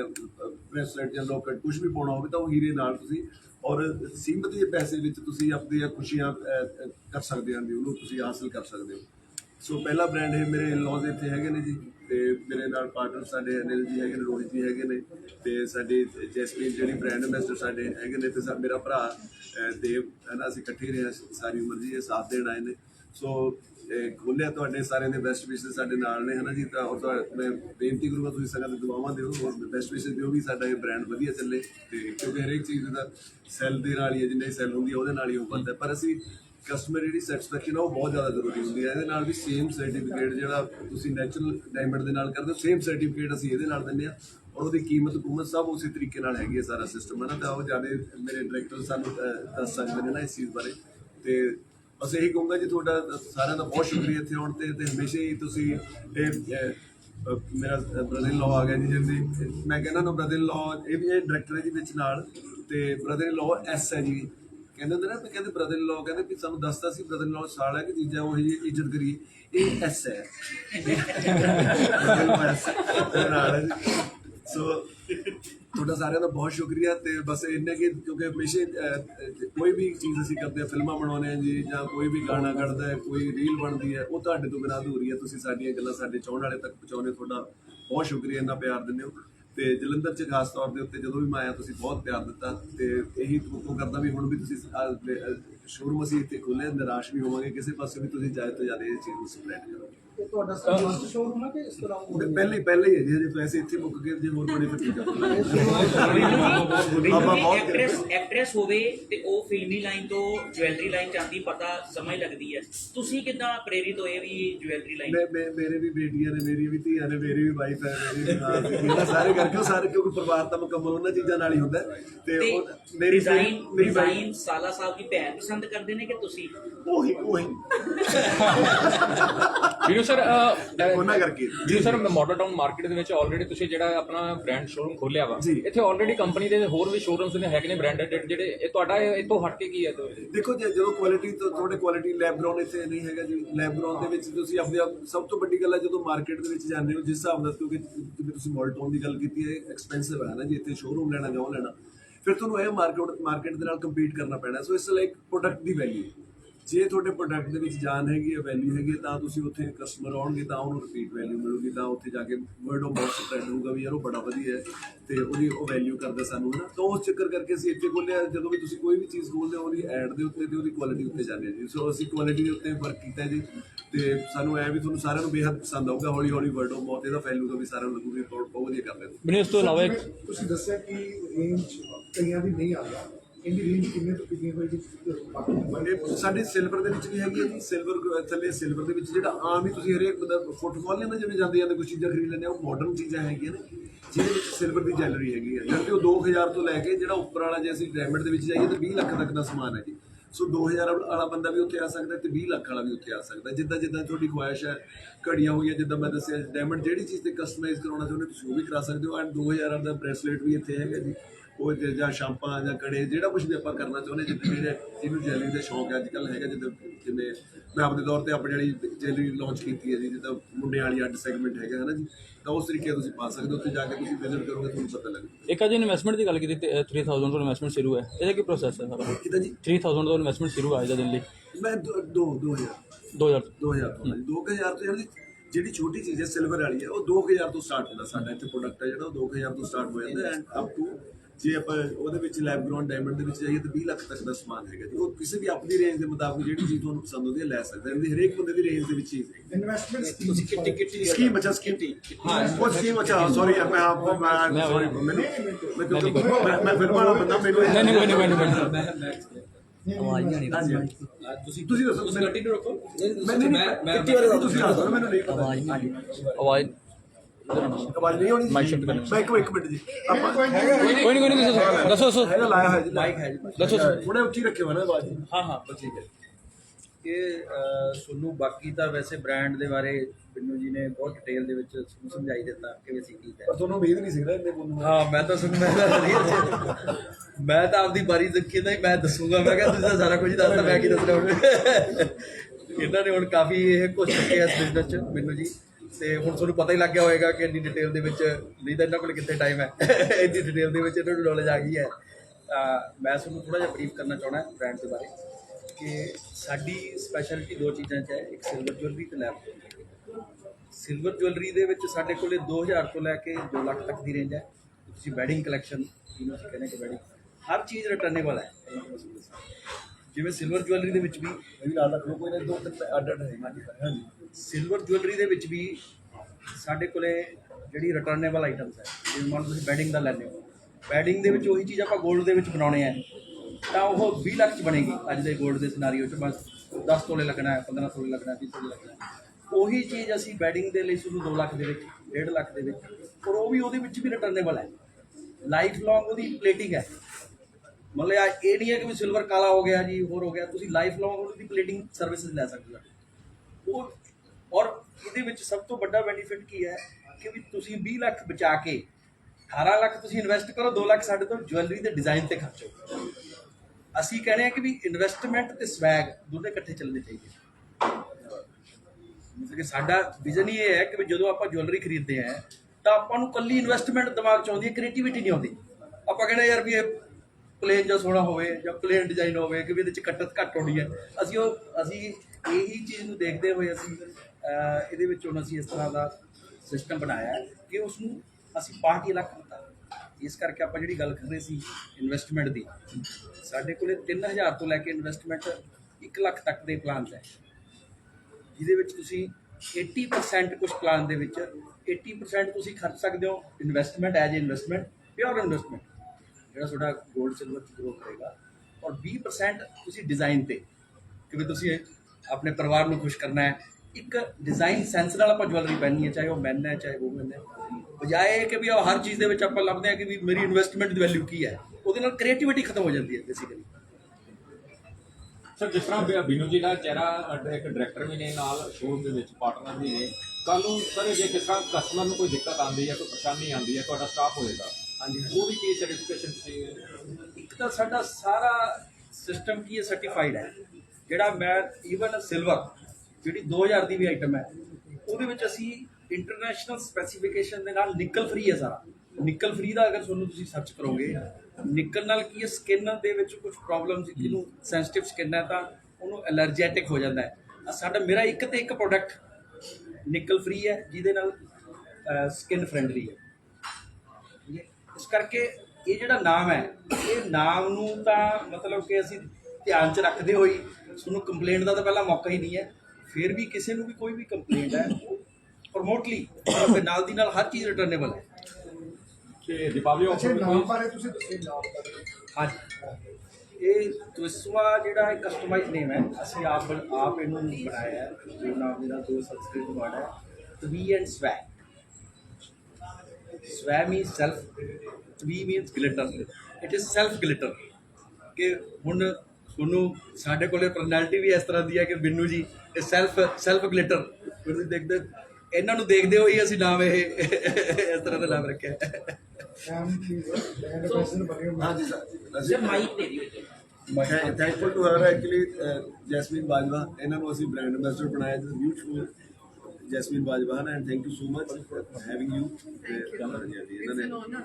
ਬ੍ਰੇਸਲੇਟ ਜਾਂ ਲੋਕਟ ਕੁਝ ਵੀ ਪਾਉਣਾ ਹੋਵੇ ਤਾਂ ਉਹ ਹੀਰੇ ਨਾਲ ਤੁਸੀਂ, ਔਰ ਸੀਮਤ ਜਿਹੇ ਪੈਸੇ ਵਿੱਚ ਤੁਸੀਂ ਆਪਣੀਆਂ ਖੁਸ਼ੀਆਂ ਕਰ ਸਕਦੇ ਹੋ ਜੀ ਉਹਨੂੰ ਤੁਸੀਂ ਹਾਸਲ ਕਰ ਸਕਦੇ ਹੋ। ਸੋ ਪਹਿਲਾ ਬ੍ਰਾਂਡ ਹੈ ਮੇਰੇ ਲੌਜ਼ ਇੱਥੇ ਹੈਗੇ ਨੇ ਜੀ। ਤੇ ਮੇਰੇ ਨਾਲ ਪਾਰਟਨਰ ਸਾਡੇ ਅਨਿਲ ਜੀ ਹੈਗੇ ਨੇ, ਰੋਹਿਤ ਜੀ ਹੈਗੇ ਨੇ ਤੇ ਸਾਡੇ ਜੈਸਮੀਨ ਜਿਹੜੀ ਬ੍ਰਾਂਡ ਐਂਬੈਸਡਰ ਸਾਡੇ ਹੈਗੇ ਨੇ ਤੇ ਮੇਰਾ ਭਰਾ ਦੇਵ, ਹੈ ਨਾ, ਅਸੀਂ ਇਕੱਠੇ ਰਹੇ ਹਾਂ, ਸਾਰੀ ਉਮਰ ਜੀ ਇਹ ਸਾਥ ਦੇਣ ਆਏ ਨੇ ਸੋ ਖੋਲਿਆ ਤੁਹਾਡੇ ਸਾਰਿਆਂ ਦੇ ਬੈਸਟ ਵਿਸ਼ੇਸ ਸਾਡੇ ਨਾਲ ਨੇ ਹਨਾ ਜੀ ਤਾਂ ਔਰ ਤੁਹਾ- ਮੈਂ ਬੇਨਤੀ ਕਰੂੰਗਾ ਤੁਸੀਂ ਸੰਗਤ ਨੂੰ ਦੁਆਵਾਂ ਦਿਓ ਔਰ ਬੈਸਟ ਵਿਸ਼ੇਸ ਦਿਓ ਵੀ ਸਾਡਾ ਇਹ ਬ੍ਰਾਂਡ ਵਧੀਆ ਚੱਲੇ ਤੇ ਕਿਉਂਕਿ ਹਰੇਕ ਚੀਜ਼ ਦਾ ਸੈਲ ਦੇ ਨਾਲ ਹੀ ਹੈ, ਜਿੰਨੇ ਸੈਲ ਹੁੰਦੀ ਹੈ ਉਹਦੇ ਨਾਲ ਹੀ ਉਹ ਬਣਦਾ ਹੈ। ਪਰ ਅਸੀਂ ਕਸਟਮਰ ਜਿਹੜੀ ਸੈਟੀਸਫੈਕਸ਼ਨ ਆ ਉਹ ਬਹੁਤ ਜ਼ਿਆਦਾ ਜ਼ਰੂਰੀ ਹੁੰਦੀ ਹੈ ਇਹਦੇ ਨਾਲ ਵੀ ਸੇਮ ਸਰਟੀਫਿਕੇਟ ਜਿਹੜਾ ਤੁਸੀਂ ਨੈਚੁਰਲ ਡਾਇਮੰਡ ਦੇ ਨਾਲ ਕਰਦੇ ਹੋ ਸੇਮ ਸਰਟੀਫਿਕੇਟ ਅਸੀਂ ਇਹਦੇ ਨਾਲ ਦਿੰਦੇ ਆ। ਔਰ ਉਹਦੀ ਕੀਮਤ ਕੂਮਤ ਸਭ ਉਸੇ ਤਰੀਕੇ ਨਾਲ ਹੈਗੀ ਹੈ ਸਾਰਾ ਸਿਸਟਮ ਹੈ ਨਾ ਤਾਂ ਉਹ ਜ਼ਿਆਦਾ ਮੇਰੇ ਡਾਇਰੈਕਟਰ ਸਾਨੂੰ ਦੱਸ ਸਕਦੇ ਨੇ ਨਾ ਇਸ ਚੀਜ਼ ਬਾਰੇ। ਤੇ ਬਸ ਇਹੀ ਕਹੂੰਗਾ ਜੀ ਤੁਹਾਡਾ, ਸਾਰਿਆਂ ਦਾ ਬਹੁਤ ਸ਼ੁਕਰੀਆ ਇੱਥੇ ਆਉਣ ਤੇ ਤੇ ਹਮੇਸ਼ਾ ਹੀ ਤੁਸੀਂ ਇਹ ਮੇਰਾ ਬ੍ਰਦਰ ਇਨ ਆ ਗਿਆ ਜੀ ਜਿੰਦੀ ਮੈਂ ਕਹਿੰਦਾ ਨਾ ਬ੍ਰਦਰ ਇਨ ਇਹ ਵੀ ਇਹ ਡਾਇਰੈਕਟਰ ਹੈ ਜੀ ਵਿੱਚ ਨਾਲ। ਤੇ ਬ੍ਰਦਰ ਇਨ ਐਸ ਹੈ ਜੀ। ਕਹਿੰਦੇ ਹੁੰਦੇ ਨਾ ਵੀ ਕਹਿੰਦੇ ਬ੍ਰਦਰ ਇਨ ਕਹਿੰਦੇ ਵੀ ਸਾਨੂੰ ਦੱਸਦਾ ਸੀ ਬ੍ਰਦਰ ਇਨ ਸਾਲ ਹੈ ਕਿ ਚੀਜ਼ਾਂ ਉਹ ਜੀ ਇੱਜ਼ਤ ਕਰੀਏ। ਇਹ ਐਸ ਹੈ। ਸੋ ਤੁਹਾਡਾ ਸਾਰਿਆਂ ਦਾ ਬਹੁਤ ਸ਼ੁਕਰੀਆ ਤੇ ਬਸ ਇੰਨੇ ਕਿ ਕਿਉਂਕਿ ਹਮੇਸ਼ਾ ਕੋਈ ਵੀ ਚੀਜ਼ ਅਸੀਂ ਕਰਦੇ ਆ ਫਿਲਮਾਂ ਬਣਾਉਂਦੇ ਆ ਜੀ ਜਾਂ ਕੋਈ ਵੀ ਗਾਣਾ ਕੱਢਦਾ ਹੈ, ਕੋਈ ਰੀਲ ਬਣਦੀ ਹੈ, ਉਹ ਤੁਹਾਡੇ ਤੋਂ ਬਿਨਾਂ ਅਧੂਰੀ ਹੈ। ਤੁਸੀਂ ਸਾਡੀਆਂ ਗੱਲਾਂ ਸਾਡੇ ਚਾਹਣ ਵਾਲੇ ਤੱਕ ਪਹੁੰਚਾਉਂਦੇ ਹੋ ਤੁਹਾਡਾ ਬਹੁਤ ਸ਼ੁਕਰੀਆ, ਇੰਨਾ ਪਿਆਰ ਦਿੰਦੇ ਹੋ। ਤੇ ਜਲੰਧਰ ਚ ਖਾਸ ਤੌਰ ਦੇ ਉੱਤੇ ਜਦੋਂ ਵੀ ਮੈਂ ਆਇਆ, ਤੁਸੀਂ ਬਹੁਤ ਪਿਆਰ ਦਿੱਤਾ ਤੇ ਇਹੀ ਤੁਕੋ ਕਰਦਾ ਵੀ ਹੁਣ ਵੀ ਤੁਸੀਂ ਸ਼ੋਰੂਮ ਅਸੀਂ ਇੱਥੇ ਖੋਲ੍ਹਿਆ ਨਿਰਾਸ਼ ਵੀ ਹੋਵਾਂਗੇ, ਕਿਸੇ ਪਾਸੇ ਵੀ ਤੁਸੀਂ ਜਾਇ ਤੋਂ ਜ਼ਿਆਦਾ ਇਹ ਚੀਜ਼ ਨੂੰ ਸਪਰੈਡ ਕਰੋ। ਇਹ ਤੁਹਾਡਾ ਫਸਟ ਸ਼ੋਰੂਮ ਹੈ ਕਿ ਇਸ ਤਰ੍ਹਾਂ ਹੋਰ ਤੇ ਪਹਿਲੇ ਪਹਿਲੇ ਹੀ ਹੈ ਜੀ ਜੇ ਪੈਸੇ ਇੱਥੇ ਮੁੱਕ ਗਏ ਜੇ ਹੋਰ ਬੜੇ ਆ ਮੈਨੂੰ ਆਪਾਂ ਬਹੁਤ ਐਕਟ੍ਰੈਸ ਐਕਟ੍ਰੈਸ ਹੋਵੇ ਤੇ ਉਹ ਫਿਲਮੀ ਲਾਈਨ ਤੋਂ ਜੁਐਲਰੀ ਲਾਈਨ ਚ ਆਉਂਦੀ ਪਤਾ ਸਮਝ ਲੱਗਦੀ ਹੈ। ਤੁਸੀਂ ਕਿਦਾਂ ਪ੍ਰੇਰਿਤ ਹੋਏ ਵੀ ਜੁਐਲਰੀ ਲਾਈਨ? ਮੈਂ ਮੈਂ- ਮੇਰੇ ਵੀ ਬੇਟੀਆਂ ਨੇ ਮੇਰੀ ਵੀ ਧੀਆਂ ਨੇ ਮੇਰੀ ਵੀ ਵਾਈਫ ਹੈ ਮੇਰੀ ਵੀ ਮਾਂ ਹੈ ਇਹਨਾਂ ਸਾਰੇ ਕਰਕੇ ਉਹ ਸਾਰੇ ਕਿਉਂਕਿ ਪਰਿਵਾਰ ਤਾਂ ਮੁਕੰਮਲ ਉਹਨਾਂ ਚੀਜ਼ਾਂ ਨਾਲ ਹੀ ਹੁੰਦਾ ਹੈ। ਤੇ ਤੇ ਉਹ ਮੇਰੀ ਡਿਜ਼ਾਈਨ ਮੇਰੀ ਡਿਜ਼ਾਈਨ ਸਾਲਾ ਸਾਹਿਬ ਦੀ ਭੈਣ ਪਸੰਦ ਕਰਦੇ ਨੇ ਕਿ ਤੁਸੀਂ? ਉਹੀ ਉਹੀ। ਵੀਡੀਓ ਸਰ ਉਹਨਾਂ ਕਰਕੇ। ਜੀ ਸਰ ਮਾਡਲ ਟਾਊਨ ਮਾਰਕੀਟ ਦੇ ਵਿੱਚ ਆਲਰੇਡੀ ਤੁਸੀਂ ਜਿਹੜਾ ਆਪਣਾ ਬ੍ਰਾਂਡ ਸ਼ੋਰੂਮ ਖੋਲਿਆ ਵਾ। ਇੱਥੇ ਆਲਰੇਡੀ ਕੰਪਨੀ ਦੇ ਹੋਰ ਵੀ ਸ਼ੋਰੂਮਸ ਨੇ ਹੈਗੇ ਨੇ ਬ੍ਰਾਂਡਡ ਜਿਹੜੇ ਇਹ ਤੁਹਾਡਾ ਇਹ ਤੋਂ ਹਟ ਕੇ ਕੀ ਹੈ? ਦੇਖੋ ਜੇ ਜਦੋਂ ਕੁਆਲਿਟੀ ਤੋਂ ਤੁਹਾਡੇ ਕੁਆਲਿਟੀ ਲੈਬ ਗਰਾਉਂਡ ਇੱਥੇ ਨਹੀਂ ਹੈਗਾ ਜੀ। ਲੈਬ ਗਰਾਉਂਡ ਦੇ ਵਿੱਚ ਤੁਸੀਂ ਆਪਣੇ ਆਪ ਸਭ ਤੋਂ ਵੱਡੀ ਗੱਲ ਹੈ ਜਦੋਂ ਮਾਰਕੀਟ ਦੇ ਵਿੱਚ ਜਾਂਦੇ ਹੋ ਜਿਸ ਹਿਸਾਬ ਨਾਲ ਕਿਉਂਕਿ ਜਿਵੇਂ ਤੁਸੀਂ ਮੋਲਟੋਨ ਦੀ ਗੱਲ ਕੀਤੀ ਹੈ ਐਕਸਪੈਂਸਿਵ ਹੈ ਨਾ ਜੀ ਇੱਥੇ ਸ਼ੋਰੂਮ ਲੈਣਾ ਜਾਂ ਉਹ ਲੈਣਾ। ਫਿਰ ਤੁਹਾਨੂੰ ਇਹ ਮਾਰਕੀਟ ਮਾਰਕੀਟ ਦੇ ਨਾਲ ਕੰਪੀਟ ਕਰਨਾ ਪੈਣਾ। ਸੋ ਇਸ ਲਾਈਕ ਪ੍ਰੋਡਕਟ ਦੀ ਵੈਲਿਊ ਜੇ ਤੁਹਾਡੇ ਪ੍ਰੋਡਕਟ ਦੇ ਵਿੱਚ ਜਾਨ ਹੈਗੀ ਹੈ ਵੈਲਿਊ ਹੈਗੀ ਹੈ, ਤਾਂ ਤੁਸੀਂ ਉੱਥੇ ਕਸਟਮਰ ਆਉਣਗੇ ਤਾਂ ਉਹਨੂੰ ਰਿਪੀਟ ਵੈਲਿਊ ਮਿਲੂਗੀ ਤਾਂ ਉੱਥੇ ਜਾ ਕੇ ਵਰਡ ਆਫ ਮਾਊਥ ਸਪਰੈਡ ਹੋਊਗਾ ਵੀ ਯਾਰ ਉਹ ਬੜਾ ਵਧੀਆ ਹੈ ਤੇ ਉਹਦੀ ਉਹ ਵੈਲਿਊ ਕਰਦਾ ਸਾਨੂੰ ਹਨਾ? ਤਾਂ ਉਸ ਚੱਕਰ ਕਰਕੇ ਅਸੀਂ ਇੱਥੇ ਖੋਲਿਆ ਜਦੋਂ ਵੀ ਤੁਸੀਂ ਕੋਈ ਵੀ ਚੀਜ਼ ਖੋਲਦੇ ਹੋ ਉਹਦੀ ਐਡ ਦੇ ਉੱਤੇ ਤੇ ਉਹਦੀ ਕੁਆਲਿਟੀ ਉੱਤੇ ਜਾਂਦੇ ਹਾਂ ਜੀ। ਸੋ ਅਸੀਂ ਕੁਆਲਿਟੀ ਦੇ ਉੱਤੇ ਵਰਕ ਕੀਤਾ ਹੈ ਜੀ ਤੇ ਸਾਨੂੰ ਐ ਵੀ ਤੁਹਾਨੂੰ ਸਾਰਿਆਂ ਨੂੰ ਬੇਹੱਦ ਪਸੰਦ ਆਊਗਾ ਹੌਲੀ ਹੌਲੀ ਵਰਡ ਆਫ ਮਾਊਥ ਇਹਦਾ ਫੈਲੂਗਾ ਵੀ ਸਾਰਿਆਂ ਨੂੰ ਲੱਗੂਗਾ ਵੀ ਬਹੁਤ ਬਹੁਤ ਵਧੀਆ ਕਰਦੇ ਹੋ ਮੈਨੂੰ ਇਸ ਤੋਂ ਇਲਾਵਾ ਇੱਕ ਤੁਸੀਂ ਦੱਸਿਆ ਕਿ ਰੇਂਜ ਕਈਆਂ ਦੀ ਨਹੀਂ ਆਉਂਦਾ ਇਹਦੀ ਰੇਂਜ ਕਿੰਨੇ ਤੋਂ ਕਿੰਨੀ ਹੋਏਗੀ ਬਾਕੀ ਇਹ ਸਾਡੇ ਸਿਲਵਰ ਦੇ ਵਿੱਚ ਵੀ ਹੈਗੀ ਹੈ ਜੀ ਸਿਲਵਰ ਥੱਲੇ ਸਿਲਵਰ ਦੇ ਵਿੱਚ ਜਿਹੜਾ ਆਮ ਹੀ ਤੁਸੀਂ ਹਰੇਕ ਬੰਦਾ ਫੁੱਟਬਾਲ ਲੈਂਦਾ ਜਿਵੇਂ ਜਾਂਦੇ ਜਾਂਦੇ ਕੁਝ ਚੀਜ਼ਾਂ ਖਰੀਦ ਲੈਂਦੇ ਆ, ਉਹ ਮਾਡਰਨ ਚੀਜ਼ਾਂ ਹੈਗੀਆਂ ਨੇ, ਜਿਹਦੇ ਵਿੱਚ ਸਿਲਵਰ ਦੀ ਜੈਲਰੀ ਹੈਗੀ ਹੈ ਜਦ ਕਿ ਉਹ 2000 ਤੋਂ ਲੈ ਕੇ ਜਿਹੜਾ ਉੱਪਰ ਵਾਲਾ ਜੇ ਅਸੀਂ ਡਾਇਮੰਡ ਦੇ ਵਿੱਚ ਜਾਈਏ ਤਾਂ 20 ਲੱਖ ਤੱਕ ਦਾ ਸਮਾਨ ਹੈ ਜੀ। ਸੋ 2000 ਵਾਲਾ ਬੰਦਾ ਵੀ ਉੱਥੇ ਆ ਸਕਦਾ ਤੇ 20 ਲੱਖ ਵਾਲਾ ਵੀ ਉੱਥੇ ਆ ਸਕਦਾ। ਜਿੱਦਾਂ ਜਿੱਦਾਂ ਤੁਹਾਡੀ ਖੁਆਇਸ਼ ਹੈ ਘੜੀਆਂ ਹੋਈਆਂ ਜਿੱਦਾਂ ਮੈਂ ਦੱਸਿਆ ਡਾਇਮੰਡ ਜਿਹੜੀ ਚੀਜ਼ ਤੇ ਕਸਟਮਾਈਜ਼ ਕਰਾਉਣਾ ਚਾਹੁੰਦੇ ਤੁਸੀਂ ਉਹ ਵੀ ਕਰਾ ਸਕਦੇ ਹੋ। ਐਂਡ 2000 ਦਾ ਬ੍ਰੇਸਲੇਟ ਵੀ ਇੱਥੇ ਹੈਗਾ ਜੀ। ਉਹ ਜੇ- ਜਾਂ ਸ਼ਾਂਪਾਂ ਜਾਂ ਕੜੇ ਜਿਹੜਾ ਕੁਝ ਵੀ ਆਪਾਂ ਕਰਨਾ ਚਾਹੁੰਦੇ ਜਿੱਦਾਂ ਜਿਹੜੇ ਜਿਹਨੂੰ ਜੈਲਰੀ ਦਾ ਸ਼ੌਂਕ ਹੈ ਅੱਜ ਕੱਲ੍ਹ ਹੈਗਾ ਜਿੱਦਾਂ ਜਿਵੇਂ ਮੈਂ ਆਪਣੇ ਤੌਰ ਤੇ ਆਪਣੀ ਜਿਹੜੀ ਜੈਲਰੀ ਲਾਂਚ ਕੀਤੀ ਹੈ ਜੀ ਜਿੱਦਾਂ ਮੁੰਡਿਆਂ ਵਾਲੀ ਅੱਡ ਸੈਗਮੈਂਟ ਹੈਗਾ ਹੈ ਨਾ ਜੀ। ਤਾਂ ਉਸ ਤਰੀਕੇ ਤੁਸੀਂ ਪਾ ਸਕਦੇ ਹੋ ਉੱਥੇ ਜਾ ਕੇ ਤੁਸੀਂ ਵਿਜ਼ਿਟ ਕਰੋਗੇ ਤੁਹਾਨੂੰ ਪਤਾ ਲੱਗੂ ਇੱਕ ਅਜੇ ਇਨਵੈਸਟਮੈਂਟ ਦੀ ਗੱਲ ਕੀਤੀ ਤੇ, ਅ, 3000 ਤੋਂ ਇਨਵੈਸਟਮੈਂਟ ਸ਼ੁਰੂ ਹੈ। ਇਹਦਾ ਕੀ ਪ੍ਰੋਸੈਸ ਹੈ ਸਾਰਾ? ਕਿਦਾਂ ਜੀ? 3000 ਤੋਂ ਇਨਵੈਸਟਮੈਂਟ ਸ਼ੁਰੂ ਦੇ ਦਿਨ ਲਈ। ਮੈਂ ਦੋ ਦੋ 2000 2000 2000 ਤੋਂ। 2000 ਤੋਂ ਜਿਹੜੀ ਜਿਹੜੀ ਛੋਟੀ ਚੀਜ਼ ਹੈ ਸਿਲਵਰ ਵਾਲੀ ਹੈ ਉਹ 2000 ਤੋਂ ਸਟਾਰਟ ਹੁੰਦਾ ਸਾਡਾ ਇੱਥੇ ਪ੍ਰੋਡਕਟ ਹੈ ਜਿਹੜਾ ਉਹ 2000 ਤੋਂ ਸਟਾਰਟ ਹੋ ਜਾਂਦਾ। ਐਂਡ ਅਪ ਟੂ ਜੇ ਆਪਾਂ ਉਹਦੇ ਵਿੱਚ ਲੈਬ ਗਰਾਉਂਡ ਡਾਇਮੰਡ ਦੇ ਵਿੱਚ ਜਾਈਏ ਤਾਂ 20 ਲੱਖ ਤੱਕ ਦਾ ਸਮਾਨ ਹੈਗਾ ਜੀ। ਉਹ ਕਿਸੇ ਵੀ ਆਪਣੀ ਰੇਂਜ ਦੇ ਮੁਤਾਬਕ ਜਿਹੜੀ ਚੀਜ਼ ਤੁਹਾਨੂੰ ਪਸੰਦ ਹੁੰਦੀ ਹੈ ਲੈ ਸਕਦੇ ਹੋ। ਹਰੇਕ ਬੰਦੇ ਦੀ ਰੇਂਜ ਦੇ ਵਿੱਚ ਚੀਜ਼ ਹੈ ਇਨਵੈਸਟਮੈਂਟ ਸਕੀਮ ਤੁਸੀਂ ਕਿੱਟੀ ਕਿੱਟੀ ਸਕੀਮ ਅੱਛਾ ਸਕੀਮ ਹਾਂ ਉਹ ਸਕੀਮ ਅੱਛਾ ਸੌਰੀ ਮੈਂ ਆਪ ਮੈਂ ਸੌਰੀ ਮੈਨੂੰ ਮੈਂ ਮੈਂ ਮੈਂ ਫਿਲਮਾਂ ਵਾਲਾ ਬੰਦਾ ਮੈਨੂੰ ਨਹੀਂ ਨਹੀਂ ਨਹੀਂ ਨਹੀਂ ਆਵਾਜ਼ ਨਹੀਂ ਆ ਰਹੀ ਤੁਸੀਂ ਤੁਸੀਂ ਦੱਸੋ ਤੁਸੀਂ ਕੰਟੀਨਿਊ ਰੱਖੋ। ਮੈਂ ਨਹੀਂ ਮੈਂ ਕਿੱਟੀ ਵਾਲੇ ਤੁਸੀਂ ਦੱਸੋ ਮੈਨੂੰ ਨਹੀਂ ਪਤਾ। ਆਵਾਜ਼ ਆਵਾਜ਼ ਆਵਾਜ਼ ਨਹੀਂ ਆਉਣੀ? Mic shift ਕਰਨਾ। ਮੈਂ ਇੱਕ ਇੱਕ ਮਿੰਟ ਜੀ। ਆਪਾਂ ਕੋਈ ਨਹੀਂ ਕੋਈ ਨਹੀਂ। ਦੱਸੋ ਦੱਸੋ ਦੱਸੋ। ਹੈਗਾ ਲਾਇਆ ਹੋਇਆ ਜੀ। ਮਾਈਕ ਹੈ ਜੀ। ਦੱਸੋ ਥੋੜਾ ਉੱਚੀ ਰੱਖਿਓ ਨਾ ਆਵਾਜ਼। ਹਾਂ ਹਾਂ ਠੀਕ ਹੈ। ਅਹ, ਤੁਹਾਨੂੰ ਬਾਕੀ ਤਾਂ ਵੈਸੇ ਬ੍ਰਾਂਡ ਦੇ ਬਾਰੇ ਬਿੰਨੂ ਜੀ ਨੇ ਬਹੁਤ ਡਿਟੇਲ ਦੇ ਵਿੱਚ ਤੁਹਾਨੂੰ ਸਮਝਾਈ ਦਿੱਤਾ ਕਿ ਅਸੀਂ ਕੀ ਪਰ ਤੁਹਾਨੂੰ ਉਮੀਦ ਨਹੀਂ ਸੀ ਨਾ ਇੰਨੇ ਬੋਲਣ ਹਾਂ ਮੈਂ ਤਾਂ ਸੁਣ ਮੈਂ ਤਾਂ ਨਹੀਂ ਮੈਂ ਤਾਂ ਆਪਦੀ ਬਾਰੀ ਦੇਖੀ ਨਹੀਂ ਮੈਂ ਦੱਸੂਗਾ ਮੈਂ ਕਿਹਾ ਤੁਸੀਂ ਤਾਂ ਸਾਰਾ ਕੁਝ ਦੱਸਦਾ ਮੈਂ ਕੀ ਦੱਸਣਾ ਹੁਣ? ਇਹਨਾਂ ਨੇ ਹੁਣ ਕਾਫੀ ਇਹ ਕੁਝ ਸਿੱਖਿਆ ਇਸ ਬਿਜ਼ਨਸ ਚ ਮੈਨੂੰ ਜੀ। ਤੇ ਹੁਣ ਤੁਹਾਨੂੰ ਪਤਾ ਹੀ ਲੱਗ ਗਿਆ ਹੋਵੇਗਾ ਕਿ ਇੰਨੀ ਡਿਟੇਲ ਦੇ ਵਿੱਚ ਨਹੀਂ ਤਾਂ ਇਹਨਾਂ ਕੋਲ ਕਿੰਨੇ ਟਾਈਮ ਹੈ? ਇੰਨੀ ਡਿਟੇਲ ਦੇ ਵਿੱਚ ਇਹਨਾਂ ਨੂੰ ਨੌਲੇਜ ਆ ਗਈ ਹੈ। ਤਾਂ ਮੈਂ ਤੁਹਾਨੂੰ ਥੋੜਾ ਜਿਹਾ ਬਰੀਫ ਕਰਨਾ ਚਾਹਣਾ ਬ੍ਰਾਂਡ ਦੇ ਬਾਰੇ। ਕਿ ਸਾਡੀ ਸਪੈਸ਼ਲਿਟੀ ਦੋ ਚੀਜ਼ਾਂ 'ਚ ਹੈ ਇੱਕ ਸਿਲਵਰ ਜੁਐਲਰੀ ਤੇ ਲੈਬ ਸਿਲਵਰ ਜੁਐਲਰੀ ਦੇ ਵਿੱਚ ਸਾਡੇ ਕੋਲੇ 2000 ਤੋਂ ਲੈ ਕੇ 2 ਲੱਖ ਤੱਕ ਦੀ ਰੇਂਜ ਹੈ। ਤੁਸੀਂ ਵੈਡਿੰਗ ਕਲੈਕਸ਼ਨ ਜਿਹਨੂੰ ਅਸੀਂ ਕਹਿੰਦੇ ਕਿ ਵੈਡਿੰਗ ਹਰ ਚੀਜ਼ ਰਿਟਰਨੇਬਲ ਹੈ। ਜਿਵੇਂ ਸਿਲਵਰ ਜੁਐਲਰੀ ਦੇ ਵਿੱਚ ਵੀ ਇਹ ਵੀ ਨਾਲ ਰੱਖ ਲਓ ਕੋਈ ਨਾ ਦੋ ਤਿੰਨ ਅੱਡ ਅੱਡ ਹੈ ਹਾਂਜੀ ਸਿਲਵਰ ਜੁਐਲਰੀ ਦੇ ਵਿੱਚ ਵੀ ਸਾਡੇ ਕੋਲੇ ਜਿਹੜੀ ਰਿਟਰਨੇਬਲ ਆਈਟਮਸ ਹੈ ਜਿਵੇਂ ਮੰਨ ਤੁਸੀਂ ਵੈਡਿੰਗ ਦਾ ਲੈਂਦੇ ਹੋ। ਵੈਡਿੰਗ ਦੇ ਵਿੱਚ ਉਹੀ ਚੀਜ਼ ਆਪਾਂ 골ਡ ਦੇ ਵਿੱਚ ਬਣਾਉਣੇ ਆ ਤਾਂ ਉਹ 20 ਲੱਖ ਚ ਬਣੇਗੀ ਅੱਜ ਦੇ 골ਡ ਦੇ ਸਿਨਾਰੀਓ ਚ। ਬਸ 10 ਤੋਲੇ ਲੱਗਣਾ ਹੈ 15 ਤੋਲੇ ਲੱਗਣਾ ਹੈ 20 ਤੋਲੇ ਲੱਗਣਾ ਹੈ। ਉਹੀ ਚੀਜ਼ ਅਸੀਂ ਵੈਡਿੰਗ ਦੇ ਲਈ ਤੁਹਾਨੂੰ 2 ਲੱਖ ਦੇ ਵਿੱਚ 1.5 ਲੱਖ ਦੇ ਵਿੱਚ। ਔਰ ਉਹ ਵੀ ਉਹਦੇ ਵਿੱਚ ਵੀ ਰਿਟਰਨੇਬਲ ਹੈ। ਲਾਈਫ ਲੌਂਗ ਉਹਦੀ ਪਲੇਟਿੰਗ ਹੈ। ਮਤਲਬ ਇਹ ਨਹੀਂ ਹੈ ਕਿ ਵੀ ਸਿਲਵਰ ਕਾਲਾ ਹੋ ਗਿਆ ਜੀ, ਹੋਰ ਹੋ ਗਿਆ। ਤੁਸੀਂ ਲਾਈਫ ਲੌਂਗ ਉਹਦੀ ਪਲੇਟਿੰਗ ਸਰਵਿਸਿਜ਼ ਲੈ ਸਕਦੇ ਹੋ। ਉਹ ਔਰ ਇਹਦੇ ਵਿੱਚ ਸਭ ਤੋਂ ਵੱਡਾ ਬੈਨੀਫਿਟ ਕੀ ਹੈ ਕਿ ਵੀ ਤੁਸੀਂ 20 ਲੱਖ ਬਚਾ ਕੇ 18 ਲੱਖ ਤੁਸੀਂ ਇਨਵੈਸਟ ਕਰੋ 2 ਲੱਖ ਸਾਡੇ ਤੋਂ ਜੁਐਲਰੀ ਦੇ ਡਿਜ਼ਾਈਨ ਤੇ ਖਰਚੋ। ਅਸੀਂ ਕਹਿੰਦੇ ਆ ਕਿ ਵੀ ਇਨਵੈਸਟਮੈਂਟ ਤੇ ਸਵੈਗ ਦੋਨੇ ਇਕੱਠੇ ਚੱਲਣੇ ਚਾਹੀਦੇ ਮਤਲਬ ਕਿ ਸਾਡਾ ਵਿਜ਼ਨ ਹੀ ਇਹ ਹੈ ਕਿ ਵੀ ਜਦੋਂ ਆਪਾਂ ਜੁਐਲਰੀ ਖਰੀਦਦੇ ਆ ਤਾਂ ਆਪਾਂ ਨੂੰ ਕੱਲੀ ਇਨਵੈਸਟਮੈਂਟ ਦਿਮਾਗ ਚ ਆਉਂਦੀ ਹੈ ਕ੍ਰੀਏਟੀਵਿਟੀ ਨਹੀਂ ਆਉਂਦੀ। ਆਪਾਂ ਕਹਿੰਦੇ ਯਾਰ ਵੀ ਇਹ ਪਲੇਨ ਜਾਂ ਸੋਹਣਾ ਹੋਵੇ ਜਾਂ ਪਲੇਨ ਡਿਜ਼ਾਈਨ ਹੋਵੇ ਕਿ ਵੀ ਇਹਦੇ ਚ ਕੱਟਤ ਘੱਟ ਹੋਣੀ ਹੈ। ਅਸੀਂ ਉਹ ਅਸੀਂ ਇਹੀ ਚੀਜ਼ ਨੂੰ ਦੇਖਦੇ ਹੋਏ ਅਸੀਂ ਇਹਦੇ ਵਿੱਚ ਹੁਣ ਅਸੀਂ ਇਸ ਤਰ੍ਹਾਂ ਦਾ ਸਿਸਟਮ ਬਣਾਇਆ ਕਿ ਉਸ ਨੂੰ ਅਸੀਂ ਪਾਰਟੀ ਲੱਖ ਕੀਤਾ ਇਸ ਕਰਕੇ ਆਪਾਂ ਜਿਹੜੀ ਗੱਲ ਕਰ ਰਹੇ ਸੀ ਇਨਵੈਸਟਮੈਂਟ ਦੀ, ਸਾਡੇ ਕੋਲੇ 3000 ਤੋਂ ਲੈ ਕੇ ਇਨਵੈਸਟਮੈਂਟ 1 ਲੱਖ ਤੱਕ ਦੇ ਪਲਾਨਸ ਹੈ। ਜਿਹਦੇ ਵਿੱਚ ਤੁਸੀਂ 80% ਕੁਝ ਪਲਾਨ ਦੇ ਵਿੱਚ 80% ਤੁਸੀਂ ਖਰਚ ਸਕਦੇ ਹੋ। Investment as investment pure investment ਜਿਹੜਾ ਤੁਹਾਡਾ 골ਡ ਸਿਲਵਰ ਚ ਗਰੋ ਕਰੇਗਾ। ਔਰ 20% ਤੁਸੀਂ ਡਿਜ਼ਾਈਨ ਤੇ, ਕਿਉਂਕਿ ਤੁਸੀਂ ਆਪਣੇ ਪਰਿਵਾਰ ਨੂੰ ਖੁਸ਼ ਕਰਨਾ ਹੈ। ਇੱਕ ਡਿਜ਼ਾਈਨ ਸੈਂਸ ਨਾਲ ਆਪਾਂ ਜੁਐਲਰੀ ਪਹਿਨਣੀ ਹੈ, ਚਾਹੇ ਉਹ ਮੈਨ ਹੈ, ਚਾਹੇ ਵੂਮਨ ਹੈ। ਬਜਾਏ ਕਿ ਵੀ ਉਹ ਹਰ ਚੀਜ਼ ਦੇ ਵਿੱਚ ਆਪਾਂ ਲੱਭਦੇ ਹਾਂ ਕਿ ਵੀ ਮੇਰੀ ਇਨਵੈਸਟਮੈਂਟ ਦੀ ਵੈਲਿਊ ਕੀ ਹੈ ਉਹਦੇ ਨਾਲ ਕ੍ਰੀਏਟੀਵਿਟੀ ਖਤਮ ਹੋ ਜਾਂਦੀ ਹੈ ਬੇਸਿਕਲੀ ਸਰ ਜਿਸ ਤਰ੍ਹਾਂ ਬਿਨੂ ਜੀ ਦਾ ਚਿਹਰਾ ਇੱਕ ਡਾਇਰੈਕਟਰ ਵੀ ਨੇ ਨਾਲ ਸ਼ੋਅ ਦੇ ਵਿੱਚ ਪਾਰਟਨਰ ਵੀ ਨੇ। ਕੱਲ ਨੂੰ ਸਰ ਜੇ ਕਿਸ ਕਸਟਮਰ ਨੂੰ ਕੋਈ ਦਿੱਕਤ ਆਉਂਦੀ ਹੈ ਕੋਈ ਪਰੇਸ਼ਾਨੀ ਆਉਂਦੀ ਹੈ ਤੁਹਾਡਾ ਸਟਾਫ ਹੋਏਗਾ। ਹਾਂਜੀ ਉਹਦੀ ਕੀ ਸਰਟੀਫਿਕੇਸ਼ਨ ਤੁਸੀਂ ਇੱਕ ਤਾਂ ਸਾਡਾ ਸਾਰਾ ਸਿਸਟਮ ਕੀ ਹੈ ਸਰਟੀਫਾਈਡ ਹੈ। ਜਿਹੜਾ ਮੈਂ ਈਵਨ ਸਿਲਵਰ ਜਿਹੜੀ 2000 ਦੀ ਵੀ ਆਈਟਮ ਹੈ ਉਹਦੇ ਵਿੱਚ ਅਸੀਂ ਇੰਟਰਨੈਸ਼ਨਲ ਸਪੈਸੀਫਿਕੇਸ਼ਨ ਦੇ ਨਾਲ ਨਿਕਲ ਫ੍ਰੀ ਹੈ ਸਾਰਾ। ਨਿਕਲ ਫ੍ਰੀ ਦਾ ਅਗਰ ਤੁਹਾਨੂੰ ਤੁਸੀਂ ਸਰਚ ਕਰੋਗੇ, ਨਿਕਲ ਨਾਲ ਕੀ ਹੈ ਸਕਿਨ ਦੇ ਵਿੱਚ ਕੁਝ ਪ੍ਰੋਬਲਮਸ ਜਿਹਨੂੰ ਸੈਂਸਿਟਿਵ ਸਕਿਨ ਹੈ ਤਾਂ ਉਹਨੂੰ ਐਲਰਜੈਟਿਕ ਹੋ ਜਾਂਦਾ ਹੈ। ਸਾਡਾ, ਮੇਰਾ ਇੱਕ ਤੇ ਇੱਕ ਪ੍ਰੋਡਕਟ ਨਿਕਲ ਫ੍ਰੀ ਹੈ, ਜਿਹਦੇ ਨਾਲ ਸਕਿਨ ਫ੍ਰੈਂਡਲੀ ਹੈ। ਹੈ? ਇਸ ਕਰਕੇ ਇਹ ਜਿਹੜਾ ਨਾਮ ਹੈ, ਇਹ ਨਾਮ ਨੂੰ ਤਾਂ ਮਤਲਬ ਕਿ ਅਸੀਂ ਧਿਆਨ 'ਚ ਰੱਖਦੇ ਹੋਈ ਤੁਹਾਨੂੰ ਕੰਪਲੇਂਟ ਦਾ ਤਾਂ ਪਹਿਲਾਂ ਮੌਕਾ ਹੀ ਨਹੀਂ ਹੈ। ਫਿਰ ਵੀ ਕਿਸੇ ਨੂੰ ਵੀ ਕੋਈ ਵੀ ਕੰਪਲੇਂਟ ਹੈ ਪ੍ਰਮੋਟਲੀ ਕਿ ਨਾਲ ਦੀ ਨਾਲ ਹਰ ਚੀਜ਼ ਰਿਟਰਨੇਬਲ ਹੈ। ਕਿ ਦੀਪਾਵਲੀ ਅੱਛਾ ਆਫਰ ਨਾਮ ਬਾਰੇ ਤੁਸੀਂ ਦੱਸੋ ਨਾਮ ਬਾਰੇ। ਹਾਂਜੀ। ਇਹ ਤਵਿਸਵਾ ਜਿਹੜਾ ਇੱਕ ਕਸਟਮਾਈਜ਼ ਨੇਮ ਹੈ। ਅਸੀਂ ਆਪ ਬਣ- ਆਪ ਇਹਨੂੰ ਬਣਾਇਆ ਹੈ। ਜੋ ਨਾਮ ਦੇ ਨਾਲ ਦੋ ਸੰਸਕ੍ਰਿਤ ਵਰਡ ਹੈ Tawi and Swai Swai means self Tawi means glitter it is self glitter ਕਿ ਹੁਣ ਤੁਹਾਨੂੰ ਸਾਡੇ ਕੋਲੇ ਪਰਸਨੈਲਿਟੀ ਵੀ ਇਸ ਤਰ੍ਹਾਂ ਦੀ ਹੈ ਕਿ ਬਿੰਨੂ ਜੀ ਇਹ ਸੈਲਫ ਸੈਲਫ ਗਲਿਟਰ ਤੁਸੀਂ ਦੇਖਦੇ ਇਹਨਾਂ ਨੂੰ ਦੇਖਦੇ ਹੋਏ ਅਸੀਂ ਨਾਮ ਇਹ ਇਸ ਤਰ੍ਹਾਂ ਦਾ ਨਾਮ ਰੱਖਿਆ। ਸਰ। ਮਾਈਕ ਦੇ ਦਿਓ thankful to her actually Jasmine Bajwa ਇਹਨਾਂ ਨੂੰ ਅਸੀਂ ਬ੍ਰਾਂਡ ਐਂਬੈਸਡਰ ਬਣਾਇਆ ਇਸ beautiful Jasmine Bajwa and thank you so much for having you ਇਹਨਾਂ ਨੇ.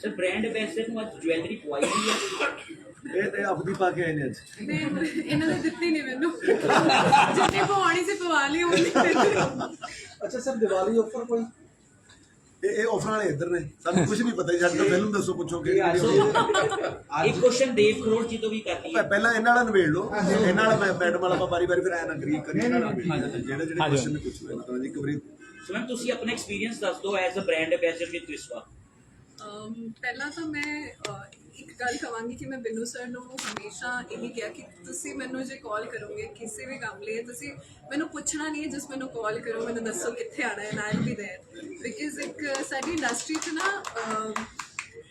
ਸਰ ਬ੍ਰਾਂਡ ਐਂਬੈਸਡਰ ਨੂੰ ਅੱਜ ਜੁਐਲਰੀ ਪਵਾਈ ਗਈ ਹੈ। ਇਹ ਤੇ ਆਪਦੀ ਪਾ ਕੇ ਆਏ ਨੇ ਅੱਜ। ਨਹੀਂ, ਇਹਨਾਂ ਨੇ ਦਿੱਤੀ ਨਹੀਂ ਮੈਨੂੰ। ਜਿੰਨੇ ਪਵਾਉਣੀ ਸੀ ਪਵਾ ਲਈ ਉਹਨੇ ਅੱਛਾ ਸਰ ਦੀਵਾਲੀ ਆਫਰ ਕੋਈ? ਇਹ ਇਹ ਆਫਰਾਂ ਵਾਲੇ ਇੱਧਰ ਨੇ। ਸਾਨੂੰ ਕੁਝ ਨਹੀਂ ਪਤਾ ਜੀ ਸਾਡੇ ਤੋਂ ਫਿਲਮ ਦੱਸੋ ਪੁੱਛੋ ਕਿ ਇੱਕ ਕੁਐਸਚਨ ਦੇਵ ਕਰੋੜ ਜੀ ਤੋਂ ਵੀ ਕਰਨੀ ਹੈ। ਪਹਿਲਾਂ ਇਹਨਾਂ ਵਾਲਾ ਨਵੇੜ ਲਓ। ਇਹਨਾਂ ਵਾਲਾ ਮੈਂ ਮੈਡਮ ਵਾਲਾ ਵਾਰੀ ਵਾਰੀ ਫਿਰ ਐਂ ਨਾ ਕਰੀ ਇਹਨਾਂ ਨਾਲ। ਜਿਹੜੇ ਜਿਹੜੇ ਕੁਐਸਚਨ ਪੁੱਛੋ ਇਹਨਾਂ ਤੋਂ। ਜੀ ਇੱਕ ਵਾਰੀ ਸੋ ਮੈਮ ਤੁਸੀਂ ਆਪਣਾ ਐਕਸਪੀਰੀਅੰਸ ਦੱਸ ਦਿਓ as a brand ambassador with Viswa ਪਹਿਲਾਂ ਤਾਂ ਮੈਂ ਇੱਕ ਗੱਲ ਕਹਾਂਗੀ ਕਿ ਮੈਂ ਬਿੰਨੂ ਸਰ ਨੂੰ ਹਮੇਸ਼ਾ ਇਹੀ ਕਿਹਾ ਕਿ ਤੁਸੀਂ ਮੈਨੂੰ ਜੇ ਕਾਲ ਕਰੋਗੇ ਕਿਸੇ ਵੀ ਕੰਮ ਲਈ, ਤੁਸੀਂ ਮੈਨੂੰ ਪੁੱਛਣਾ ਨਹੀਂ ਹੈ ਜਸ ਮੈਨੂੰ ਕਾਲ ਕਰੋ, ਮੈਨੂੰ ਦੱਸੋ ਕਿੱਥੇ ਆਣਾ ਹੈ, ਨਾਲ ਵੀ ਦੇਰ ਬਿਕਾਜ਼ ਇੱਕ ਸਾਡੀ ਇੰਡਸਟਰੀ 'ਚ ਨਾ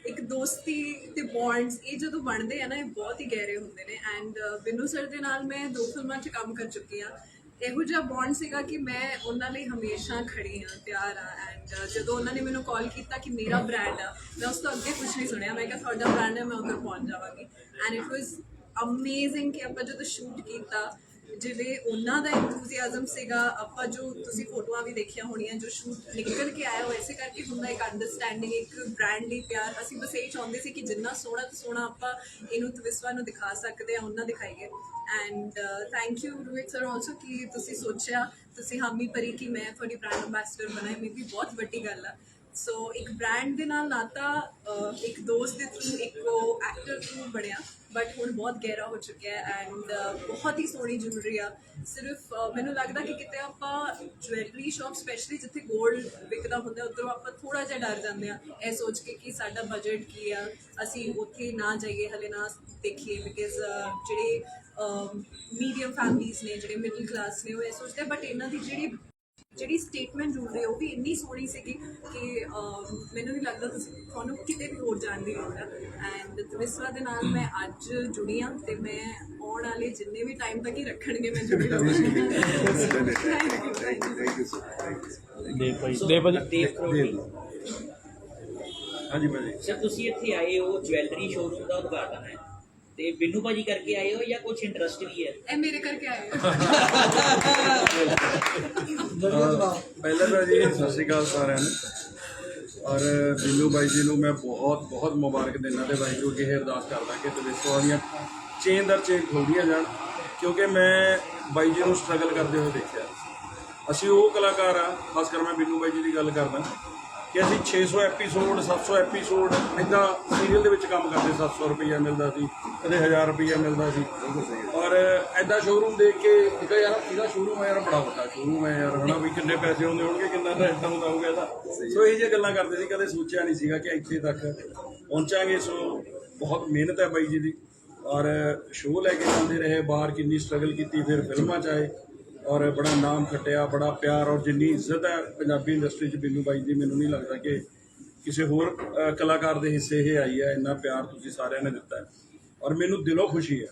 ਇੱਕ ਦੋਸਤੀ ਤੇ ਬੌਂਡਸ ਇਹ ਜਦੋਂ ਬਣਦੇ ਆ ਨਾ, ਇਹ ਬਹੁਤ ਹੀ ਗਹਿਰੇ ਹੁੰਦੇ ਨੇ। ਐਂਡ ਬਿੰਨੂ ਸਰ ਦੇ ਨਾਲ ਮੈਂ ਦੋ ਫਿਲਮਾਂ 'ਚ ਕੰਮ ਕਰ ਚੁੱਕੀ ਹਾਂ। ਇਹੋ ਜਿਹਾ ਬੌਂਡ ਸੀਗਾ ਕਿ ਮੈਂ ਉਹਨਾਂ ਲਈ ਹਮੇਸ਼ਾ ਖੜੀ ਹਾਂ, ਤਿਆਰ ਹਾਂ ਐਂਡ ਜਦੋਂ ਉਹਨਾਂ ਨੇ ਮੈਨੂੰ ਕਾਲ ਕੀਤਾ ਕਿ ਮੇਰਾ ਬ੍ਰਾਂਡ ਆ, ਮੈਂ ਉਸ ਤੋਂ ਅੱਗੇ ਕੁਝ ਨਹੀਂ ਸੁਣਿਆ। ਮੈਂ ਕਿਹਾ, ਤੁਹਾਡਾ ਬ੍ਰਾਂਡ ਹੈ, ਮੈਂ ਉੱਧਰ ਪਹੁੰਚ ਜਾਵਾਂਗੀ। ਐਂਡ ਇਟ ਵਾਸ ਅਮੇਜ਼ਿੰਗ ਕਿ ਆਪਾਂ ਜਦੋਂ ਸ਼ੂਟ ਕੀਤਾ ਜਿਵੇਂ ਉਹਨਾਂ ਦਾ ਐਂਥੂਸੀਆਜ਼ਮ ਸੀਗਾ, ਆਪਾਂ ਜੋ ਤੁਸੀਂ ਫੋਟੋਆਂ ਵੀ ਦੇਖੀਆਂ ਹੋਣੀਆਂ, ਜੋ ਸ਼ੂਟ ਨਿਕਲ ਕੇ ਆਇਆ ਹੋਇਆ ਐਸੇ ਕਰਕੇ ਹੁੰਦਾ ਇੱਕ ਅੰਡਰਸਟੈਂਡਿੰਗ ਇੱਕ ਬ੍ਰਾਂਡ ਲਈ ਪਿਆਰ, ਅਸੀਂ ਬਸ ਇਹ ਚਾਹੁੰਦੇ ਸੀ ਕਿ ਜਿੰਨਾ ਸੋਹਣਾ ਤੋਂ ਸੋਹਣਾ ਆਪਾਂ ਇਹਨੂੰ ਤਵਿਸਵਾ ਨੂੰ ਦਿਖਾ ਸਕਦੇ ਆ ਉਹਨਾਂ ਦਿਖਾਈਏ। And thank you Rohit sir also ਕਿ ਤੁਸੀਂ ਸੋਚਿਆ, ਤੁਸੀਂ ਹਾਮੀ ਭਰੀ ਕਿ ਮੈਂ ਤੁਹਾਡੀ ਬ੍ਰਾਂਡ ਅੰਬੈਸਡਰ ਬਣਾਏ ਮੇ ਵੀ ਬਹੁਤ ਵੱਡੀ ਗੱਲ ਆ। ਸੋ ਇੱਕ ਬ੍ਰਾਂਡ ਦੇ ਨਾਲ ਨਾਤਾ ਅਹ, ਇੱਕ ਦੋਸਤ ਦੇ ਥਰੂ ਇੱਕ ਉਹ ਐਕਟਰ ਥਰੂ ਬਣਿਆ। ਬਟ ਹੁਣ ਬਹੁਤ ਗਹਿਰਾ ਹੋ ਚੁੱਕਿਆ ਹੈ ਐਂਡ ਬਹੁਤ ਹੀ ਸੋਹਣੀ ਜੁਐਲਰੀ ਆ। ਸਿਰਫ ਮੈਨੂੰ ਲੱਗਦਾ ਕਿ ਕਿਤੇ ਆਪਾਂ ਜਵੈਲਰੀ ਸ਼ਾਪ ਸਪੈਸ਼ਲੀ ਜਿੱਥੇ 골ਡ ਵਿਕਦਾ ਹੁੰਦਾ ਉਧਰੋਂ ਆਪਾਂ ਥੋੜਾ ਜਿਹਾ ਡਰ ਜਾਂਦੇ ਆ ਇਹ ਸੋਚ ਕੇ ਕਿ ਸਾਡਾ ਬਜਟ ਕੀ ਆ ਅਸੀਂ ਉੱਥੇ ਨਾ ਜਾਈਏ ਹਲੇ ਨਾ ਦੇਖੀਏ ਬਿਕਾਜ਼ ਜਿਹੜੇ ਮੀਡੀਅਮ ਫੈਮਲੀਜ਼ ਨੇ ਜਿਹੜੇ ਮਿਡਲ ਕਲਾਸ ਨੇ ਉਹ ਇਹ ਸੋਚਦੇ ਬਟ ਇਹਨਾਂ ਦੀ ਜਿਹੜੀ ਜਿਹੜੀ ਸਟੇਟਮੈਂਟ ਜੁੜ ਰਹੀ ਉਹ ਵੀ ਇੰਨੀ ਸੋਹਣੀ ਸੀਗੀ ਕਿ ਮੈਨੂੰ ਨਹੀਂ ਲੱਗਦਾ ਤੁਸੀਂ ਤੁਹਾਨੂੰ ਕਿਤੇ ਵੀ ਹੋਰ ਜਾਣ ਦੀ ਲੋੜ ਹੈ ਐਂਡ ਤਵਿਸਵਾ ਦੇ ਨਾਲ ਮੈਂ ਅੱਜ ਜੁੜੀ ਹਾਂ ਤੇ ਮੈਂ ਆਉਣ ਵਾਲੇ ਜਿੰਨੇ ਵੀ ਟਾਈਮ ਤੱਕ ਹੀ ਰੱਖਣਗੇ ਮੈਂ ਜੁੜੀ ਰਹਾਂਗੀ। Thank you thank you thank you so thank you Dev ਭਾਈ। ਕਰੋੜ ਜੀ ਹਾਂਜੀ ਭਾਜੀ ਸਰ ਤੁਸੀਂ ਇੱਥੇ ਆਏ ਹੋ ਜਵੈਲਰੀ ਸ਼ੋਰੂਮ ਦਾ ਉਦਘਾਟਨ ਹੈ। ਤੇ ਬਿੰਨੂ ਭਾਜੀ ਕਰਕੇ ਆਏ ਹੋ ਜਾਂ ਕੁਝ ਇੰਟਰਸਟ ਵੀ ਹੈ? ਇਹ ਮੇਰੇ ਕਰਕੇ ਆਏ ਹੋ। ਪਹਿਲਾਂ ਤਾਂ ਜੀ ਸਤਿ ਸ਼੍ਰੀ ਅਕਾਲ ਸਾਰਿਆਂ ਨੂੰ। ਔਰ ਬਿੱਲੂ ਬਾਈ ਜੀ ਨੂੰ ਮੈਂ ਬਹੁਤ ਬਹੁਤ ਮੁਬਾਰਕ ਦਿੰਦਾ ਤੇ ਵਾਹਿਗੁਰੂ ਅੱਗੇ ਇਹ ਅਰਦਾਸ ਕਰਦਾ ਕਿ ਤਵਿਸਵਾ ਦੀਆਂ ਚੇਨ ਦਰ ਚੇਨ ਖੁੱਲਦੀਆਂ ਜਾਣ। ਕਿਉਂਕਿ ਮੈਂ ਬਾਈ ਜੀ ਨੂੰ ਸਟਰਗਲ ਕਰਦੇ ਹੋਏ ਦੇਖਿਆ। ਅਸੀਂ ਉਹ ਕਲਾਕਾਰ ਆ ਖਾਸ ਕਰ ਮੈਂ ਬਿੱਲੂ ਬਾਈ ਜੀ ਦੀ ਗੱਲ ਕਰਦਾ। ਕਿ ਅਸੀਂ 600 ਐਪੀਸੋਡ 700 ਐਪੀਸੋਡ ਇਦਾਂ ਸੀਰੀਅਲ ਦੇ ਵਿੱਚ ਕੰਮ ਕਰਦੇ 700 ਰੁਪਈਆ ਮਿਲਦਾ ਸੀ ਕਦੇ 1000 ਰੁਪਈਆ ਮਿਲਦਾ ਸੀ। ਔਰ ਐਦਾਂ ਸ਼ੋਰੂਮ ਦੇਖ ਕੇ ਇੱਕ ਯਾਰ ਇਹਦਾ ਸ਼ੋਰੂਮ ਹੈ ਯਾਰ ਬੜਾ ਵੱਡਾ ਸ਼ੋਰੂਮ ਹੈ ਯਾਰ ਹਨਾ ਵੀ ਕਿੰਨੇ ਪੈਸੇ ਆਉਂਦੇ ਹੋਣਗੇ ਕਿੰਨਾ ਰੈਂਟ ਆਉਂਦਾ ਹੋਊਗਾ ਇਹਦਾ। ਸੋ ਇਹ ਜਿਹੀਆਂ ਗੱਲਾਂ ਕਰਦੇ ਸੀ ਕਦੇ ਸੋਚਿਆ ਨਹੀਂ ਸੀਗਾ ਕਿ ਇੱਥੇ ਤੱਕ ਪਹੁੰਚਾਂਗੇ। ਸੋ ਬਹੁਤ ਮਿਹਨਤ ਹੈ ਬਾਈ ਜੀ ਦੀ। ਔਰ ਸ਼ੋਅ ਲੈ ਕੇ ਜਾਂਦੇ ਰਹੇ ਬਾਹਰ ਕਿੰਨੀ ਸਟਰਗਲ ਕੀਤੀ ਫਿਰ ਫਿਲਮਾਂ ਚ ਆਏ। ਔਰ ਬੜਾ ਨਾਮ ਖੱਟਿਆ, ਬੜਾ ਪਿਆਰ ਔਰ ਜਿੰਨੀ ਇੱਜ਼ਤ ਹੈ ਪੰਜਾਬੀ ਇੰਡਸਟਰੀ 'ਚ ਬਿੰਨੂ ਬਾਈ ਦੀ ਮੈਨੂੰ ਨਹੀਂ ਲੱਗਦਾ ਕਿ ਕਿਸੇ ਹੋਰ ਕਲਾਕਾਰ ਦੇ ਹਿੱਸੇ ਇਹ ਆਈ ਹੈ, ਇੰਨਾ ਪਿਆਰ ਤੁਸੀਂ ਸਾਰਿਆਂ ਨੇ ਦਿੱਤਾ ਔਰ ਮੈਨੂੰ ਦਿਲੋਂ ਖੁਸ਼ੀ ਹੈ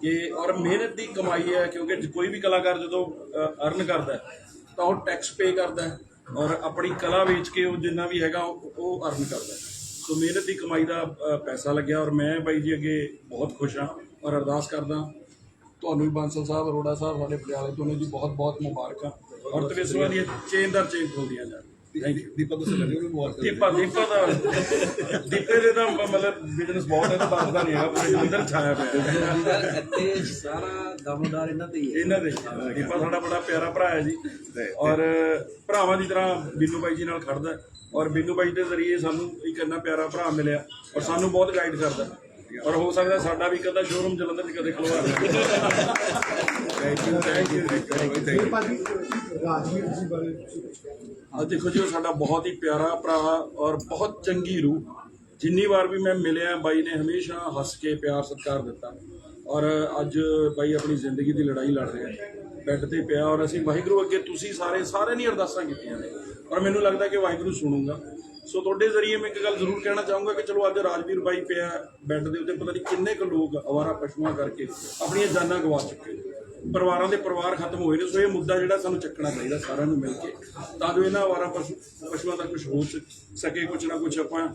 ਕਿ, ਔਰ ਮਿਹਨਤ ਦੀ ਕਮਾਈ ਹੈ, ਕਿਉਂਕਿ ਕੋਈ ਵੀ ਕਲਾਕਾਰ ਜਦੋਂ ਅਰਨ ਕਰਦਾ ਤਾਂ ਉਹ ਟੈਕਸ ਪੇ ਕਰਦਾ ਔਰ ਆਪਣੀ ਕਲਾ ਵੇਚ ਕੇ ਉਹ ਜਿੰਨਾ ਵੀ ਹੈਗਾ, ਉਹ ਅਰਨ ਕਰਦਾ ਸੋ ਮਿਹਨਤ ਦੀ ਕਮਾਈ ਦਾ ਪੈਸਾ ਲੱਗਿਆ ਔਰ ਮੈਂ ਬਾਈ ਜੀ ਅੱਗੇ ਬਹੁਤ ਖੁਸ਼ ਹਾਂ ਔਰ ਅਰਦਾਸ ਕਰਦਾ ਤੁਹਾਨੂੰ ਵੀ ਬਾਂਸਲ ਸਾਹਿਬ ਅਰੋੜਾ ਸਾਹਿਬ ਸਾਡੇ ਪਟਿਆਲੇ ਤੋਂ ਨੇ ਜੀ ਬਹੁਤ ਬਹੁਤ ਮੁਬਾਰਕਾਂ। ਔਰ ਤਵੇਸਵਾ ਦੀਆਂ ਚੇਨ ਦਰ ਚੇਨ ਖੁੱਲਦੀਆਂ ਜਾਣ ਥੈਂਕ ਯੂ ਦੀਪਕ ਤੋਂ ਲੱਗੇ ਨੂੰ ਮੁਬਾਰਕ ਦੀਪਾ ਦੀਪਾ ਦਾ ਦੀਪੇ ਦੇ ਤਾਂ ਮਤਲਬ ਬਿਜ਼ਨਸ ਬਹੁਤ ਹੈ ਤਾਂ ਦੱਸਦਾ ਨਹੀਂ ਹੈਗਾ ਪੂਰੇ ਅੰਦਰ ਛਾਇਆ ਪਿਆ ਹੈ। ਇੱਥੇ ਸਾਰਾ ਦਮਦਾਰ ਇਹਨਾਂ ਤੇ ਹੀ ਹੈ ਇਹਨਾਂ ਦੇ। ਦੀਪਾ ਸਾਡਾ ਬੜਾ ਪਿਆਰਾ ਭਰਾ ਹੈ ਜੀ। ਔਰ ਭਰਾਵਾਂ ਦੀ ਤਰ੍ਹਾਂ ਬਿੰਨੂ ਬਾਈ ਜੀ ਨਾਲ ਖੜਦਾ। ਔਰ ਬਿੰਨੂ ਬਾਈ ਦੇ ਜ਼ਰੀਏ ਸਾਨੂੰ ਇੱਕ ਇੰਨਾ ਪਿਆਰਾ ਭਰਾ ਮਿਲਿਆ। ਔਰ ਸਾਨੂੰ ਬਹੁਤ ਗਾਈਡ ਕਰਦਾ। ਹੈ। ਔਰ ਹੋ ਸਕਦਾ ਸਾਡਾ ਵੀ ਕਦਾ ਸ਼ੋਰੂਮ ਜਲੰਧਰ ਚ ਕਦੇ ਖਲਵਾ ਦੇ thank you thank you thank you ਇਹ ਭਾਜੀ ਰਾਜਵੀਰ ਜੀ ਬਾਰੇ ਤੁਸੀਂ ਕੁਛ ਕਹਿਣਾ ਅੱਜ ਦੇਖੋ ਜੀ ਉਹ ਸਾਡਾ ਬਹੁਤ ਹੀ ਪਿਆਰਾ ਭਰਾ ਔਰ ਬਹੁਤ ਚੰਗੀ ਰੂਹ। ਜਿੰਨੀ ਵਾਰ ਵੀ ਮੈਂ ਮਿਲਿਆ ਬਾਈ ਨੇ ਹਮੇਸ਼ਾ ਹੱਸ ਕੇ ਪਿਆਰ ਸਤਿਕਾਰ ਦਿੱਤਾ। ਔਰ ਅੱਜ ਬਾਈ ਆਪਣੀ ਜ਼ਿੰਦਗੀ ਦੀ ਲੜਾਈ ਲੜ ਰਿਹਾ ਹੈ। ਬੈੱਡ ਤੇ ਪਿਆ ਔਰ ਅਸੀਂ ਵਾਹਿਗੁਰੂ ਅੱਗੇ ਤੁਸੀਂ ਸਾਰੇ ਸਾਰੇ ਨੇ ਅਰਦਾਸਾਂ ਕੀਤੀਆਂ ਨੇ। ਔਰ ਮੈਨੂੰ ਲੱਗਦਾ ਕਿ ਵਾਹਿਗੁਰੂ ਸੁਣੂਗਾ। ਸੋ ਤੁਹਾਡੇ ਜ਼ਰੀਏ ਮੈਂ ਇੱਕ ਗੱਲ ਜ਼ਰੂਰ ਕਹਿਣਾ ਚਾਹੂੰਗਾ ਕਿ ਚਲੋ ਅੱਜ ਰਾਜਵੀਰ ਬਾਈ ਪਿਆ ਬੈੱਡ ਦੇ ਉੱਤੇ, ਪਤਾ ਨਹੀਂ ਕਿੰਨੇ ਕੁ ਲੋਕ ਅਵਾਰਾ ਪਸ਼ੂਆਂ ਕਰਕੇ ਆਪਣੀਆਂ ਜਾਨਾਂ ਗਵਾ ਚੁੱਕੇ ਨੇ। ਪਰਿਵਾਰਾਂ ਦੇ ਪਰਿਵਾਰ ਖਤਮ ਹੋਏ ਨੇ ਸੋ ਇਹ ਮੁੱਦਾ ਜਿਹੜਾ ਸਾਨੂੰ ਚੱਕਣਾ ਚਾਹੀਦਾ ਸਾਰਿਆਂ ਨੂੰ ਮਿਲ ਕੇ ਤਾਂ ਜੋ ਇਹਨਾਂ ਆਵਾਰਾ ਪਸ਼ੂ ਪਸ਼ੂਆਂ ਦਾ ਕੁਝ ਹੋ ਸਕੇ ਕੁਝ ਨਾ ਕੁਝ ਆਪਾਂ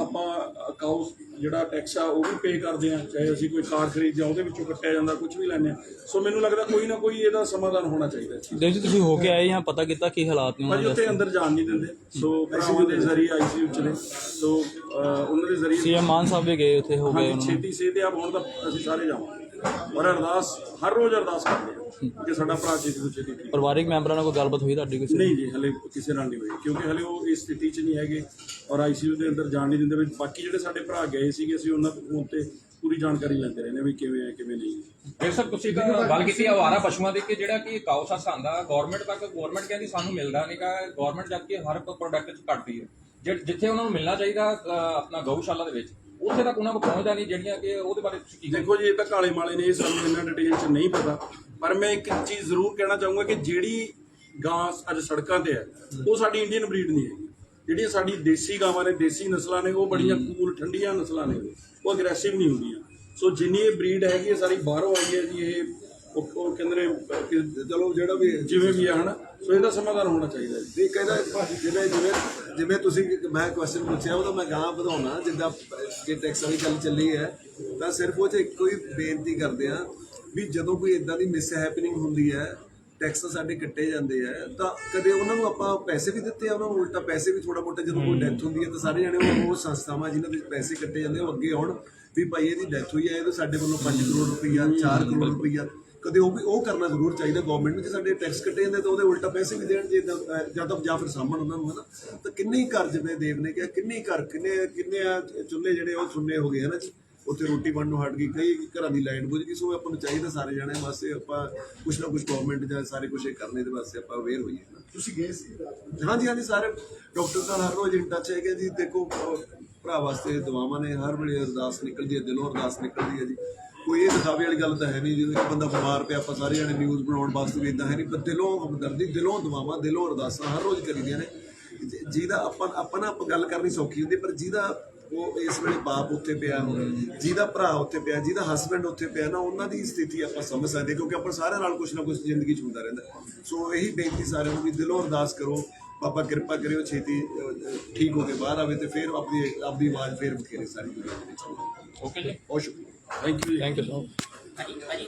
ਆਪਾਂ ਕਾਉ ਜਿਹੜਾ ਟੈਕਸ ਆ ਉਹ ਵੀ ਪੇ ਕਰਦੇ ਆ ਚਾਹੇ ਅਸੀਂ ਕੋਈ ਕਾਰ ਖਰੀਦਦੇ ਆ ਉਹਦੇ ਵਿੱਚੋਂ ਕੱਟਿਆ ਜਾਂਦਾ ਕੁਝ ਵੀ ਆ ਸੋ ਮੈਨੂੰ ਲੱਗਦਾ ਕੋਈ ਨਾ ਕੋਈ ਇਹਦਾ ਸਮਾਧਾਨ ਹੋਣਾ ਚਾਹੀਦਾ ਦੇਵ ਜੀ ਤੁਸੀਂ ਹੋ ਕੇ ਆਏ ਜਾਂ ਪਤਾ ਕੀਤਾ ਕੀ ਹਾਲਾਤ ਨੇ ਉਹਨਾਂ ਉੱਥੇ ਦੇ ਅੰਦਰ ਜਾਣ ਨਹੀਂ ਦਿੰਦੇ। ਸੋ ਭਰਾਵਾਂ ਦੇ ਜ਼ਰੀਏ ਆਈਸੀਯੂ ਚ ਨੇ ਸੋ ਉਹਨਾਂ ਦੇ ਜ਼ਰੀਏ ਸੀਐਮ ਮਾਨ ਸਾਹਿਬ ਵੀ ਗਏ ਉੱਥੇ ਹੋ ਗਏ ਉਹਨਾਂ ਨੂੰ। ਛੇਤੀ ਸਿਹਤਯਾਬ ਹੋਣ ਤਾਂ ਅਸੀਂ ਸਾਰੇ ਜਾਵਾਂਗੇ। ਔਰ ਅਰਦਾਸ ਹਰ ਰੋਜ਼ ਅਰਦਾਸ ਕਰਦੇ ਹਾਂ ਕਿ ਸਾਡਾ ਭਰਾ ਛੇਤੀ ਤੋਂ ਛੇਤੀ ਠੀਕ ਪਰਿਵਾਰਿਕ ਮੈਂਬਰਾਂ ਨਾਲ ਕੋਈ ਗੱਲਬਾਤ ਹੋਈ ਤੁਹਾਡੀ ਕਿਸੇ ਨਹੀਂ ਜੀ ਹਲੇ ਕਿਸੇ ਨਾਲ ਨਹੀਂ ਹੋਈ ਕਿਉਂਕਿ ਹਲੇ ਉਹ ਇਸ ਸਥਿਤੀ 'ਚ ਨਹੀਂ ਹੈਗੇ ਔਰ ਆਈਸੀਯੂ ਦੇ ਅੰਦਰ ਜਾਣ ਨਹੀਂ ਦਿੰਦੇ। ਵੀ ਬਾਕੀ ਜਿਹੜੇ ਸਾਡੇ ਭਰਾ ਗਏ ਸੀਗੇ ਅਸੀਂ ਉਹਨਾਂ ਤੋਂ ਫੋਨ ਤੇ ਪੂਰੀ ਜਾਣਕਾਰੀ ਲੈਂਦੇ ਰਹੇ ਨੇ ਵੀ ਕਿਵੇਂ ਹੈ ਕਿਵੇਂ ਨਹੀਂ। ਫਿਰ ਸਰ ਤੁਸੀਂ ਇੱਕ ਗੱਲ ਕੀਤੀ ਆ ਆਵਾਰਾ ਪਸ਼ੂਆਂ ਦੀ ਕਿ ਜਿਹੜਾ ਕਿ ਕਾਉਸਾ ਆਂਦਾ ਗਵਰਨਮੈਂਟ ਤੱਕ ਗਵਰਨਮੈਂਟ ਕਹਿੰਦੀ ਸਾਨੂੰ ਮਿਲਦਾ ਨਹੀਂਗਾ ਗਵਰਨਮੈਂਟ ਜਦ ਕਿ ਹਰ ਇੱਕ ਪ੍ਰੋਡਕਟ 'ਚ ਘਟਦੀ ਹੈ। ਜਿੱਥੇ ਉਹਨਾਂ ਨੂੰ ਮਿਲਣਾ ਚਾਹੀਦਾ ਆਪਣਾ ਗਊਸ਼ਾਲਾ ਦੇ ਵਿੱਚ। ਉੱਥੇ ਤੱਕ ਉਹਨਾਂ ਕੋਲ ਪਹੁੰਚਦਾ ਨਹੀਂ ਜਿਹੜੀਆਂ ਕਿ ਉਹਦੇ ਬਾਰੇ ਤੁਸੀਂ ਕੀ ਦੇਖੋ ਜੀ ਇਹ ਤਾਂ ਕਾਲੇ ਮਾਲੇ ਨੇ ਇਹ ਸਾਨੂੰ ਇੰਨਾ ਡਿਟੇਲ 'ਚ ਨਹੀਂ ਪਤਾ। ਪਰ ਮੈਂ ਇੱਕ ਚੀਜ਼ ਜ਼ਰੂਰ ਕਹਿਣਾ ਚਾਹੂੰਗਾ ਕਿ ਜਿਹੜੀ ਗਾਂ ਅੱਜ ਸੜਕਾਂ ਤੇ ਹੈ ਉਹ ਸਾਡੀ ਇੰਡੀਅਨ ਬਰੀਡ ਨਹੀਂ ਹੈਗੀ। ਜਿਹੜੀਆਂ ਸਾਡੀ ਦੇਸੀ ਗਾਵਾਂ ਨੇ ਦੇਸੀ ਨਸਲਾਂ ਨੇ ਉਹ ਬੜੀਆਂ ਕੂਲ ਠੰਡੀਆਂ ਨਸਲਾਂ ਨੇ। ਉਹ ਅਗਰੈਸਿਵ ਨਹੀਂ ਹੁੰਦੀਆਂ। ਸੋ ਜਿੰਨੀ ਇਹ ਬਰੀਡ ਹੈਗੀ ਹੈ ਸਾਰੀ ਬਾਹਰੋਂ ਆਈ ਹੈ ਜੀ ਇਹ ਉਹ ਕਹਿੰਦੇ ਨੇ ਚਲੋ ਜਿਹੜਾ ਵੀ ਜਿਵੇਂ ਵੀ ਹੈ ਹਨਾ? ਸੋ ਇਹਦਾ ਸਮਾਧਾਨ ਹੋਣਾ ਚਾਹੀਦਾ ਜੀ। ਨਹੀਂ ਕਹਿੰਦਾ ਜਿਵੇਂ ਜਿਵੇਂ ਜਿਵੇਂ ਤੁਸੀਂ ਮੈਂ ਕੁਐਸਚਨ ਪੁੱਛਿਆ ਉਹਦਾ ਮੈਂ ਗਾਂ ਵਧਾਉਣਾ ਜਿੱਦਾਂ ਜੇ ਟੈਕਸ ਵਾਲੀ ਗੱਲ ਚੱਲੀ ਹੈ ਤਾਂ ਸਿਰਫ ਉਹ ਚ ਇੱਕੋ ਹੀ ਬੇਨਤੀ ਕਰਦੇ ਆ ਵੀ ਜਦੋਂ ਕੋਈ ਇਦਾਂ ਦੀ ਮਿਸ ਹੈਪਨਿੰਗ ਹੁੰਦੀ ਹੈ ਟੈਕਸ ਸਾਡੇ ਕੱਟੇ ਜਾਂਦੇ ਆ ਤਾਂ ਕਦੇ ਉਹਨਾਂ ਨੂੰ ਆਪਾਂ ਪੈਸੇ ਵੀ ਦਿੱਤੇ ਆ ਉਹਨਾਂ ਨੂੰ ਉਲਟਾ ਪੈਸੇ ਵੀ ਥੋੜਾ ਮੋਟਾ ਜਦੋਂ ਕੋਈ ਡੈਥ ਹੁੰਦੀ ਹੈ ਤਾਂ ਸਾਰੇ ਜਣੇ ਉਹ- ਸੰਸਥਾਵਾਂ ਜਿਨ੍ਹਾਂ ਦੇ ਪੈਸੇ ਕੱਟੇ ਜਾਂਦੇ ਆ, ਉਹ ਅੱਗੇ ਆਉਣ। ਵੀ ਭਾਈ ਇਹਦੀ ਡੈਥ ਹੋਈ ਹੈ ਇਹ ਤਾਂ ਸਾਡੇ ਵੱਲੋਂ 5 ਕਰੋੜ ਰੁਪਈਆ 4 ਕਰੋੜ ਰੁਪਈਆ। ਕਦੇ ਉਹ ਵੀ ਉਹ ਕਰਨਾ ਜ਼ਰੂਰ ਚਾਹੀਦਾ ਗਵਰਨਮੈਂਟ ਨੂੰ ਜੇ ਸਾਡੇ ਟੈਕਸ ਕੱਟੇ ਜਾਂਦੇ ਤਾਂ ਉਹਦੇ ਉਲਟਾ ਪੈਸੇ ਵੀ ਦੇਣ ਜੇ ਤਾਂ, ਅਹ, ਜਾਂ ਫਿਰ ਸਾਹਮਣ ਉਹਨਾਂ ਨੂੰ ਹਨਾ। ਤਾਂ ਕਿੰਨੇ ਹੀ ਘਰ ਜਿਵੇਂ ਦੇਵ ਨੇ ਕਿਹਾ ਕਿੰਨੇ ਘਰ ਕਿੰਨੇ ਕਿੰਨੇ ਚੁੱਲ੍ਹੇ ਜਿਹੜੇ ਉਹ ਸੁੰਨੇ ਹੋ ਗਏ ਹਨਾ ਜੀ। ਉੱਥੇ ਰੋਟੀ ਬਣਨ ਨੂੰ ਹਟ ਗਈ ਕਈ ਘਰਾਂ ਦੀ ਲਾਈਟ ਬੁਝ ਗਈ ਸੋ ਆਪਾਂ ਨੂੰ ਚਾਹੀਦਾ ਸਾਰੇ ਜਾਣੇ ਵਾਸਤੇ ਆਪਾਂ ਕੁਛ ਨਾ ਕੁਛ ਗਵਰਨਮੈਂਟ ਜਾਂ ਸਾਰੇ ਕੁਛ ਇਹ ਕਰਨੇ ਦੇ ਵਾਸਤੇ ਆਪਾਂ ਅਵੇਅਰ ਹੋਈਏ ਤੁਸੀਂ ਗਏ ਸੀ ਹਾਂਜੀ ਹਾਂਜੀ ਸਾਰੇ। ਡਾਕਟਰ ਨਾਲ ਹਰ ਰੋਜ਼ ਇਨ ਟੱਚ ਹੈਗੇ ਜੀ ਦੇਖੋ ਭਰਾ ਵਾਸਤੇ ਦੁਆਵਾਂ ਨੇ, ਹਰ ਵੇਲੇ ਅਰਦਾਸ ਨਿਕਲਦੀ ਹੈ, ਦਿਲੋਂ ਅਰਦਾਸ ਨਿਕਲਦੀ ਹੈ ਜੀ। ਕੋਈ ਇਹ ਦਿਖਾਵੇ ਵਾਲੀ ਗੱਲ ਤਾਂ ਹੈ ਨਹੀਂ ਜਦੋਂ ਇੱਕ ਬੰਦਾ ਬਿਮਾਰ ਪਿਆ, ਆਪਾਂ ਸਾਰੇ ਜਣੇ ਨਿਊਜ਼ ਬਣਾਉਣ ਵਾਸਤੇ ਵੀ ਇਦਾਂ ਹੈ ਨਹੀਂ, ਪਰ ਦਿਲੋਂ ਹਮਦਰਦੀ, ਦਿਲੋਂ ਦੁਆਵਾਂ, ਦਿਲੋਂ ਅਰਦਾਸਾਂ ਹਰ ਰੋਜ਼ ਕਰੀਦੀਆਂ ਨੇ। ਜਿਹਦਾ ਆਪਾਂ ਆਪਾਂ ਨਾ ਆਪਾਂ ਗੱਲ ਕਰਨੀ ਸੌਖੀ ਹੁੰਦੀ, ਪਰ ਜਿਹਦਾ ਉਹ ਇਸ ਵੇਲੇ ਬਾਪ ਉੱਥੇ ਪਿਆ, ਜਿਹਦਾ ਭਰਾ ਉੱਥੇ ਪਿਆ, ਜਿਹਦਾ ਹਸਬੰਡ ਉੱਥੇ ਪਿਆ ਨਾ, ਉਹਨਾਂ ਦੀ ਸਥਿਤੀ ਆਪਾਂ ਸਮਝ ਸਕਦੇ ਕਿਉਂਕਿ ਆਪਾਂ ਸਾਰਿਆਂ ਨਾਲ ਕੁਝ ਨਾ ਕੁਝ ਜ਼ਿੰਦਗੀ 'ਚ ਹੁੰਦਾ ਰਹਿੰਦਾ। ਸੋ ਇਹੀ ਬੇਨਤੀ ਸਾਰਿਆਂ ਨੂੰ ਵੀ ਦਿਲੋਂ ਅਰਦਾਸ ਕਰੋ ਬਾਬਾ ਕਿਰਪਾ ਕਰਿਓ ਛੇਤੀ ਠੀਕ ਹੋ ਕੇ ਬਾਹਰ ਆਵੇ ਤੇ ਫਿਰ ਆਪਣੀ ਆਪਣੀ ਆਵਾਜ਼ ਫੇਰ ਬਖੇਰੇ ਸਾਰੀ ਦੁਨੀਆ ਦੇ ਵਿੱਚ ਓਕੇ ਜੀ। ਬਹੁਤ ਸ਼ੁਕਰੀਆ। ਥੈਂਕ ਯੂ ਥੈਂਕ ਯੂ ਭਾਜੀ ਭਾਜੀ।